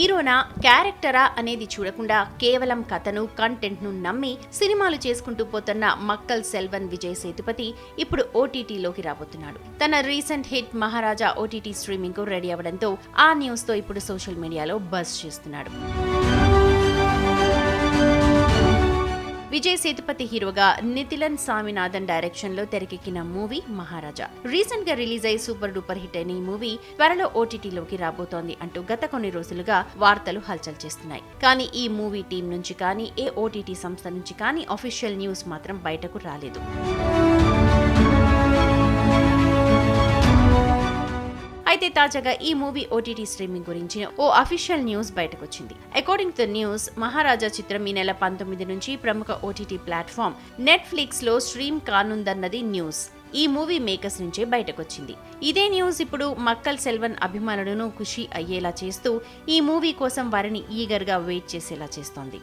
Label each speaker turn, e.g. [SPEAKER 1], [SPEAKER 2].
[SPEAKER 1] హీరోనా క్యారెక్టరా అనేది చూడకుండా కేవలం కథను కంటెంట్ను నమ్మి సినిమాలు చేసుకుంటూ పోతున్న మక్కల్ సెల్వన్ విజయ్ సేతుపతి ఇప్పుడు ఓటీటీలోకి రాబోతున్నాడు. తన రీసెంట్ హిట్ మహారాజా ఓటీటీ స్ట్రీమింగ్కు రెడీ అవ్వడంతో ఆ న్యూస్తో ఇప్పుడు సోషల్ మీడియాలో బస్ చేస్తున్నాడు. విజయ్ సేతుపతి హీరోగా నితిలన్ స్వామినాథన్ డైరెక్షన్లో తెరకెక్కిన మూవీ మహారాజా. రీసెంట్గా రిలీజ్ అయ్యి సూపర్ డూపర్ హిట్ అయిన ఈ మూవీ త్వరలో ఓటీటీలోకి రాబోతోంది అంటూ గత కొన్ని రోజులుగా వార్తలు హల్చల్ చేస్తున్నాయి. కానీ ఈ మూవీ టీం నుంచి కానీ ఏ ఓటీటీ సంస్థ నుంచి కానీ అఫీషియల్ న్యూస్ మాత్రం బయటకు రాలేదు. అయితే తాజాగా ఈ మూవీ ఓటీటీ స్ట్రీమింగ్ గురించి ఓ అఫీషియల్ న్యూస్ బయటకొచ్చింది. అకార్డింగ్ టు న్యూస్ మహారాజా చిత్రం ఈ నెల పంతొమ్మిది నుంచి ప్రముఖ ఓటీటీ ప్లాట్ఫామ్ నెట్ఫ్లిక్స్లో స్ట్రీమ్ కానుందన్నది న్యూస్. ఈ మూవీ మేకర్స్ నుంచే బయటకొచ్చింది. ఇదే న్యూస్ ఇప్పుడు మక్కల్ సెల్వన్ అభిమానులను ఖుషి అయ్యేలా చేస్తూ ఈ మూవీ కోసం వారిని ఈగర్గా వెయిట్ చేసేలా చేస్తోంది.